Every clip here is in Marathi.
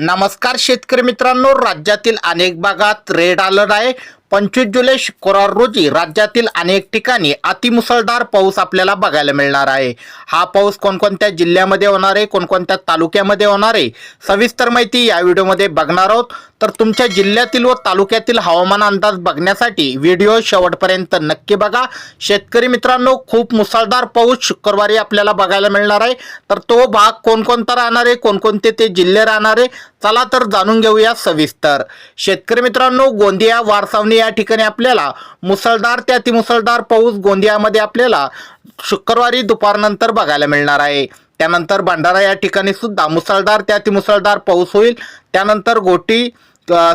नमस्कार शेतकरी मित्रांनो. राज्यातील अनेक भागात रेड अलर्ट आहे. पंचवीस जुलै शुक्रवार रोजी राज्यातील अनेक ठिकाणी अतिमुसळधार पाऊस आपल्याला बघायला मिळणार आहे. हा पाऊस कोणकोणत्या जिल्ह्यामध्ये होणार आहे कोणकोणत्या तालुक्यामध्ये होणार आहे सविस्तर माहिती या व्हिडिओमध्ये बघणार आहोत. तर तुमच्या जिल्ह्यातील व तालुक्यातील हवामान अंदाज बघण्यासाठी व्हिडिओ शेवटपर्यंत नक्की बघा. शेतकरी मित्रांनो खूप मुसळधार पाऊस शुक्रवारी आपल्याला बघायला मिळणार आहे. तर तो भाग कोणकोणता राहणार आहे कोणकोणते ते जिल्हे राहणार आहे चला तर जाणून घेऊया सविस्तर. शेतकरी मित्रांनो गोंदिया वारसावणी या ठिकाणी आपल्याला मुसळधार ते अतिमुसळधार पाऊस गोंदियामध्ये आपल्याला शुक्रवारी दुपारनंतर बघायला मिळणार आहे. त्यानंतर भंडारा या ठिकाणी सुद्धा मुसळधार ते अतिमुसळधार पाऊस होईल. त्यानंतर गोटी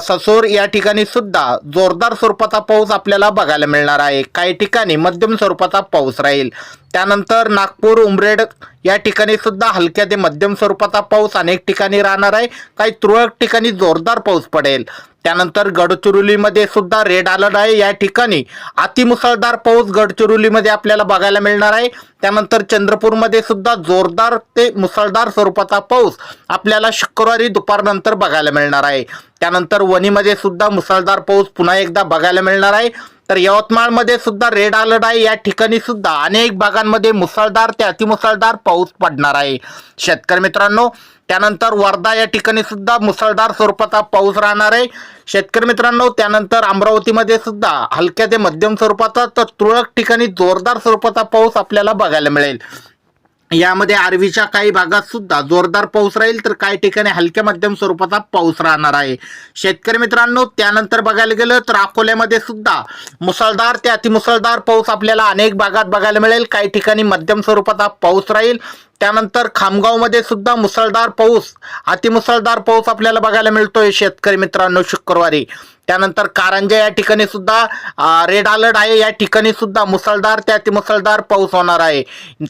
ससोर या ठिकाणी सुद्धा जोरदार स्वरूपाचा पाऊस आपल्याला बघायला मिळणार आहे. काही ठिकाणी मध्यम स्वरूपाचा पाऊस राहील. त्यानंतर नागपूर उमरेड या ठिकाणी सुद्धा हलक्या ते मध्यम स्वरूपाचा पाऊस अनेक ठिकाणी राहणार आहे. काही तुरळक ठिकाणी जोरदार पाऊस पडेल. त्यानंतर गडचिरोलीमध्ये सुद्धा रेड अलर्ट आहे. या ठिकाणी अतिमुसळधार पाऊस गडचिरोलीमध्ये आपल्याला बघायला मिळणार आहे. त्यानंतर चंद्रपूरमध्ये सुद्धा जोरदार ते मुसळधार स्वरूपाचा पाऊस आपल्याला शुक्रवारी दुपारनंतर बघायला मिळणार आहे. त्यानंतर वणीमध्ये सुद्धा मुसळधार पाऊस पुन्हा एकदा बघायला मिळणार आहे. तर यवतमाळमध्ये सुद्धा रेड अलर्ट आहे. या ठिकाणी सुद्धा अनेक भागांमध्ये मुसळधार ते अतिमुसळधार पाऊस पडणार आहे. शेतकरी मित्रांनो त्यानंतर वर्धा या ठिकाणी सुद्धा मुसळधार स्वरूपाचा पाऊस राहणार आहे. शेतकरी मित्रांनो त्यानंतर अमरावतीमध्ये सुद्धा हलक्या ते मध्यम स्वरूपाचा तर तुरळक ठिकाणी जोरदार स्वरूपाचा पाऊस आपल्याला बघायला मिळेल. यामध्ये आरवीच्या काही भागात सुद्धा जोरदार पाऊस राहील तर काही ठिकाणी हलक्या मध्यम स्वरूपाचा पाऊस राहणार आहे. शेतकरी मित्रांनो त्यानंतर बघायला गेलं तर अकोल्यामध्ये सुद्धा मुसळधार ते अतिमुसळधार पाऊस आपल्याला अनेक भागात बघायला मिळेल. काही ठिकाणी मध्यम स्वरूपाचा पाऊस राहील. त्यानंतर खामगावमध्ये सुद्धा मुसळधार पाऊस अतिमुसळधार पाऊस आपल्याला बघायला मिळतोय शेतकरी मित्रांनो शुक्रवारी. त्यानंतर कारंजा या ठिकाणी सुद्धा रेड अलर्ट आहे. या ठिकाणी सुद्धा मुसळधार त्या मुसळधार पाऊस होणार आहे.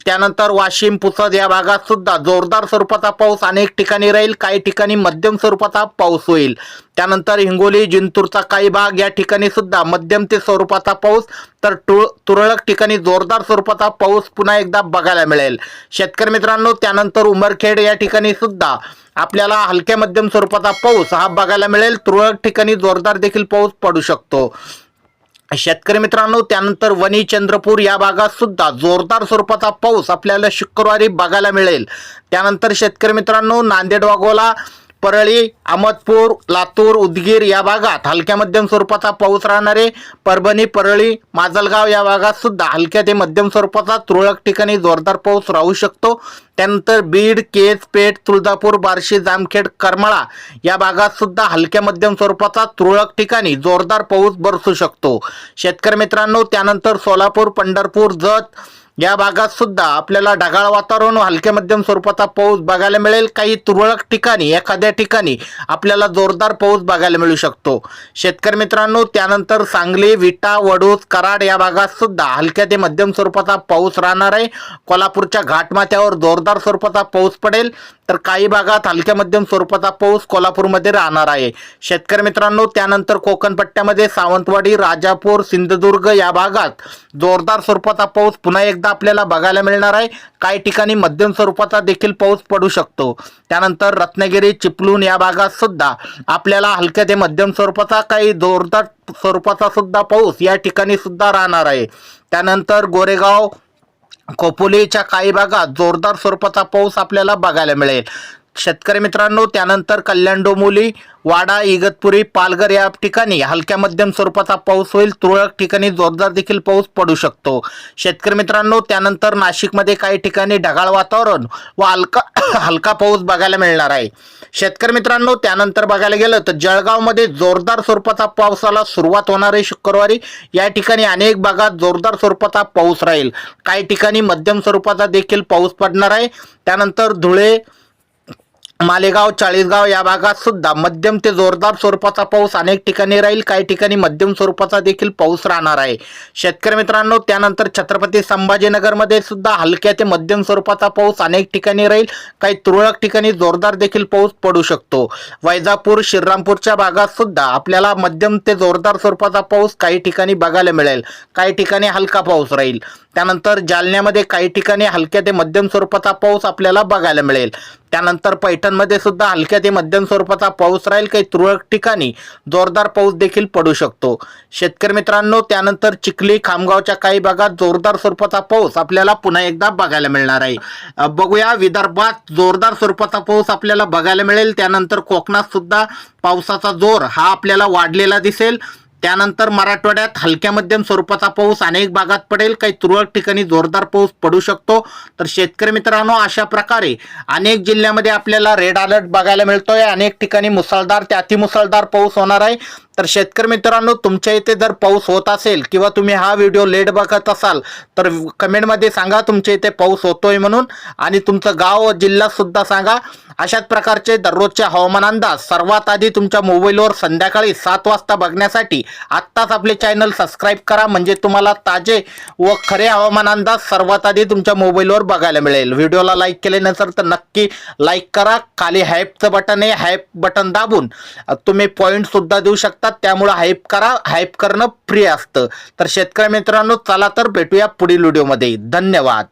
त्यानंतर वाशिम पुसद या भागात सुद्धा जोरदार स्वरूपाचा पाऊस अनेक ठिकाणी राहील. काही ठिकाणी मध्यम स्वरूपाचा पाऊस होईल. त्यानंतर हिंगोली जिंतूरचा काही भाग या ठिकाणी सुद्धा मध्यम ते स्वरूपाचा पाऊस तर तुळ तुरळक ठिकाणी जोरदार स्वरूपाचा पाऊस पुन्हा एकदा बघायला मिळेल. शेतकरी मित्रांनो त्यानंतर उमरखेड या ठिकाणी सुद्धा आपल्याला हलक्या मध्यम स्वरूपाचा पाऊस हा बघायला मिळेल. तुरळक ठिकाणी जोरदार देखील पाऊस पडू शकतो. शेतकरी मित्रांनो त्यानंतर वणी चंद्रपूर या भागात सुद्धा जोरदार स्वरूपाचा पाऊस आपल्याला शुक्रवारी बघायला मिळेल. त्यानंतर शेतकरी मित्रांनो नांदेड वाघोला परळी अहमदपूर लातूर उदगीर या भागात हलक्या मध्यम स्वरूपाचा पाऊस राहणार आहे परभणी परळी माजलगाव या भागात सुद्धा हलक्या ते मध्यम स्वरूपाचा तुरळक ठिकाणी जोरदार पाऊस राहू शकतो. त्यानंतर बीड केज पेठ तुळजापूर बार्शी जामखेड करमाळा या भागात सुद्धा हलक्या मध्यम स्वरूपाचा तुरळक ठिकाणी जोरदार पाऊस बरसू शकतो. शेतकरी मित्रांनो त्यानंतर सोलापूर पंढरपूर जत या भागात सुद्धा आपल्याला ढगाळ वातावरण हलक्या मध्यम स्वरूपाचा पाऊस बघायला मिळेल. काही तुरळक ठिकाणी एखाद्या ठिकाणी आपल्याला जोरदार पाऊस बघायला मिळू शकतो. शेतकरी मित्रांनो त्यानंतर सांगली विटा वडूज कराड या भागात सुद्धा हलक्या ते मध्यम स्वरूपाचा पाऊस राहणार आहे. कोल्हापूरच्या घाटमाथ्यावर जोरदार स्वरूपाचा पाऊस पडेल. तर काही भागात हलक्या मध्यम स्वरूपाचा पाऊस कोल्हापूरमध्ये राहणार आहे. शेतकरी मित्रांनो त्यानंतर कोकणपट्ट्यामध्ये सावंतवाडी राजापूर सिंधुदुर्ग या भागात जोरदार स्वरूपाचा पाऊस पुन्हा एकदा आपल्याला बघायला मिळणार आहे. काही ठिकाणी मध्यम स्वरूपाचा देखील पाऊस पडू शकतो. त्यानंतर रत्नागिरी चिपलून या भागात सुद्धा आपल्याला हलक्या ते मध्यम स्वरूपाचा काही जोरदार स्वरूपाचा सुद्धा पाऊस या ठिकाणी सुद्धा राहणार आहे. त्यानंतर गोरेगाव खोपोलीच्या काही भागात जोरदार स्वरूपाचा पाऊस आपल्याला बघायला मिळेल. शेतकरी मित्रांनो त्यानंतर कल्याण डोंबिवली वाडा इगतपुरी पालघर या ठिकाणी हलक्या मध्यम स्वरूपाचा पाऊस होईल. तुरळक ठिकाणी जोरदार देखील पाऊस पडू शकतो. शेतकरी मित्रांनो त्यानंतर नाशिकमध्ये काही ठिकाणी ढगाळ वातावरण व हलका हलका पाऊस बघायला मिळणार आहे. शेतकरी मित्रांनो त्यानंतर बघायला गेलं तर जळगावमध्ये जोरदार स्वरूपाचा पावसाला सुरुवात होणार आहे शुक्रवारी. या ठिकाणी अनेक भागात जोरदार स्वरूपाचा पाऊस राहील. काही ठिकाणी मध्यम स्वरूपाचा देखील पाऊस पडणार आहे. त्यानंतर धुळे मालेगाव चाळीसगाव या भागात सुद्धा मध्यम ते जोरदार स्वरूपाचा पाऊस अनेक ठिकाणी राहील. काही ठिकाणी मध्यम स्वरूपाचा देखील पाऊस राहणार आहे. शेतकरी मित्रांनो त्यानंतर छत्रपती संभाजीनगरमध्ये सुद्धा हलक्या ते मध्यम स्वरूपाचा पाऊस अनेक ठिकाणी राहील. काही तुरळक ठिकाणी जोरदार देखील पाऊस पडू शकतो. वैजापूर श्रीरामपूरच्या भागात सुद्धा आपल्याला मध्यम ते जोरदार स्वरूपाचा पाऊस काही ठिकाणी बघायला मिळेल. काही ठिकाणी हलका पाऊस राहील. त्यानंतर जालन्यामध्ये काही ठिकाणी हलक्या ते मध्यम स्वरूपाचा पाऊस आपल्याला बघायला मिळेल. त्यानंतर पैठणमध्ये सुद्धा हलक्या ते मध्यम स्वरूपाचा पाऊस राहील. काही तुरळक ठिकाणी जोरदार पाऊस देखील पडू शकतो. शेतकरी मित्रांनो त्यानंतर चिखली खामगावच्या काही भागात जोरदार स्वरूपाचा पाऊस आपल्याला पुन्हा एकदा बघायला मिळणार आहे. बघूया विदर्भात जोरदार स्वरूपाचा पाऊस आपल्याला बघायला मिळेल. त्यानंतर कोकणात सुद्धा पावसाचा जोर हा आपल्याला वाढलेला दिसेल. त्यानंतर मराठवाड्यात हलक्या मध्यम स्वरूपाचा पाऊस अनेक भागात पडेल. काही तुरळक ठिकाणी जोरदार पाऊस पडू शकतो. तर शेतकरी मित्रांनो अशा प्रकारे अनेक जिल्ह्यामध्ये आपल्याला रेड अलर्ट बघायला मिळतोय. अनेक ठिकाणी मुसळधार ते अतिमुसळधार पाऊस होणार आहे. तर शेतकरी मित्रांनो तुमच्या इथे जर पाऊस होत असेल किंवा तुम्ही हा व्हिडिओ लेट बघत असाल तर कमेंटमध्ये सांगा तुमच्या इथे पाऊस होतोय म्हणून आणि तुमचं गाव व जिल्हा सुद्धा सांगा. अशाच प्रकारचे दररोजचे हवामान अंदाज सर्वात आधी तुमच्या मोबाईलवर संध्याकाळी सात वाजता बघण्यासाठी आत्ताच आपले चॅनल सबस्क्राईब करा. म्हणजे तुम्हाला ताजे व खरे हवामान अंदाज सर्वात आधी तुमच्या मोबाईलवर बघायला मिळेल. व्हिडिओला लाईक केल्यानंतर तर नक्की लाईक करा. खाली हॅपचं बटन आहे. हॅप बटन दाबून तुम्ही पॉईंटसुद्धा देऊ शकता. असतात त्यामुळं हाईप करा हाईप करणं फ्री असतं. तर शेतकरी मित्रांनो चला तर भेटूया पुढील व्हिडिओमध्ये धन्यवाद.